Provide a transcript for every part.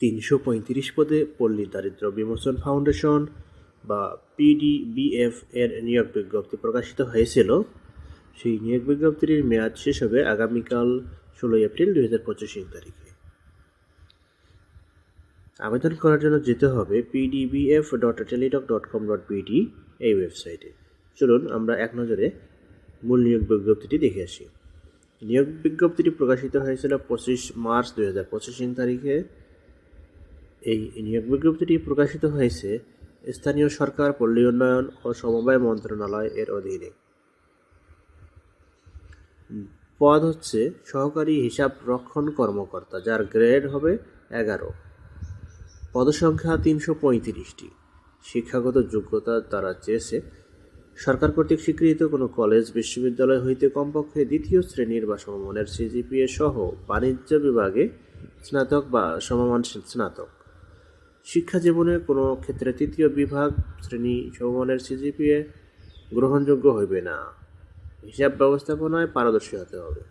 তিনশো পঁয়ত্রিশ পদে পল্লী দারিদ্র বিমোচন ফাউন্ডেশন বা পিডিবিএফ এর নিয়োগ বিজ্ঞপ্তি প্রকাশিত হয়েছিল। সেই নিয়োগ বিজ্ঞপ্তির মেয়াদ শেষ হবে আগামীকাল ষোলোই এপ্রিল দুই হাজার পঁচিশ তারিখে। আবেদন করার জন্য যেতে হবে PDBF dot Teletalk dot com dot BD এই ওয়েবসাইটে। চলুন আমরা এক নজরে মূল নিয়োগ বিজ্ঞপ্তিটি দেখে আসি। নিয়োগ বিজ্ঞপ্তিটি প্রকাশিত হয়েছিল পঁচিশ মার্চ দুই হাজার পঁচিশ তারিখে। এই নিয়োগ বিজ্ঞপ্তিটি প্রকাশিত হয়েছে স্থানীয় সরকার, পল্লী উন্নয়ন ও সমবায় মন্ত্রণালয় এর অধীনে। পদ হচ্ছে সহকারী হিসাব রক্ষণ কর্মকর্তা, যার গ্রেড হবে এগারো। পদসংখ্যা তিনশো পঁয়ত্রিশটি। শিক্ষাগত যোগ্যতা তারা চেয়েছে। সরকার কর্তৃক স্বীকৃত কোনো কলেজ, বিশ্ববিদ্যালয় হইতে কমপক্ষে দ্বিতীয় শ্রেণির বা সমমানের সিজিপিএ সহ বাণিজ্য বিভাগে স্নাতক বা সমমান স্নাতক। শিক্ষা জীবনে কোনো ক্ষেত্রে তৃতীয় বিভাগ শ্রেণি সমমানের সিজিপিএ গ্রহণযোগ্য হইবে না। হিসাব ব্যবস্থাপনায় পারদর্শী হতে হবে।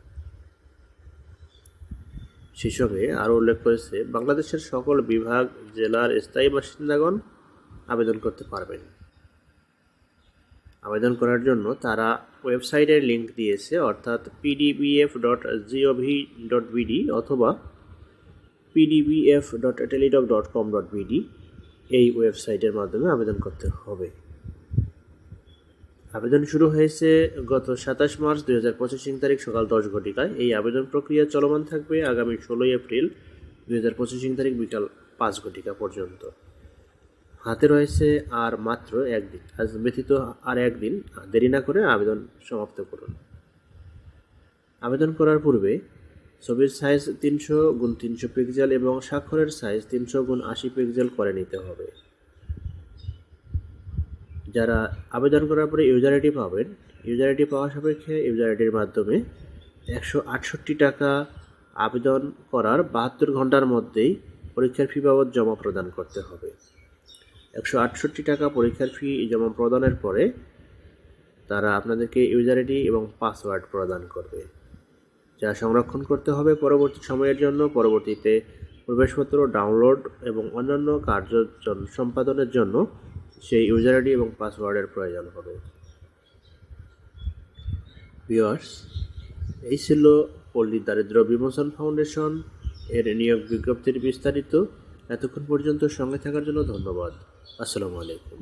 সেই সঙ্গে আরও উল্লেখ করেছে, বাংলাদেশের সকল বিভাগ, জেলার স্থায়ী বাসিন্দাগণ আবেদন করতে পারবেন। আবেদন করার জন্য তারা ওয়েবসাইটের লিংক দিয়েছে, অর্থাৎ PDBF dot GOV dot BD অথবা PDBF dot Teletalk dot com dot BD এই ওয়েবসাইটের মাধ্যমে আবেদন করতে হবে। আবেদন শুরু হয়েছে গত সাতাশ মার্চ দুই হাজার পঁচিশ তারিখ সকাল দশ ঘটিকায়। এই আবেদন প্রক্রিয়া চলমান থাকবে আগামী ষোলোই এপ্রিল দুই হাজার পঁচিশ তারিখ বিকাল পাঁচ ঘটিকা পর্যন্ত। হাতে রয়েছে আর মাত্র একদিন, আজ ব্যতীত আর একদিন দেরি না করে আবেদন সমাপ্ত করুন। আবেদন করার পূর্বে ছবির সাইজ তিনশো গুণ তিনশো পিক্সেল এবং স্বাক্ষরের সাইজ তিনশো গুণ আশি পিক্সেল করে নিতে হবে। যারা আবেদন করার পরে ইউজার আইডি পাবেন ইউজার আইডি পাওয়া সাপেক্ষে ইউজার আইডির মাধ্যমে একশো আটষট্টি টাকা আবেদন করার বাহাত্তর ঘণ্টার মধ্যেই পরীক্ষার ফি বাবদ জমা প্রদান করতে হবে। একশো আটষট্টি টাকা পরীক্ষার ফি জমা প্রদানের পরে তারা আপনাদেরকে ইউজার আইডি এবং পাসওয়ার্ড প্রদান করবে। যা সংরক্ষণ করতে হবে পরবর্তী সময়ের জন্য। পরবর্তীতে প্রবেশপত্র ডাউনলোড এবং অন্যান্য কার্য সম্পাদনের জন্য সেই ইউজার আইডি এবং পাসওয়ার্ডের প্রয়োজন হবে। ভিওয়ার্স এই ছিল পল্লী দারিদ্র বিমোচন ফাউন্ডেশন এর নিয়োগ বিজ্ঞপ্তির বিস্তারিত। এতক্ষণ পর্যন্ত সঙ্গে থাকার জন্য ধন্যবাদ। আসসালামু আলাইকুম।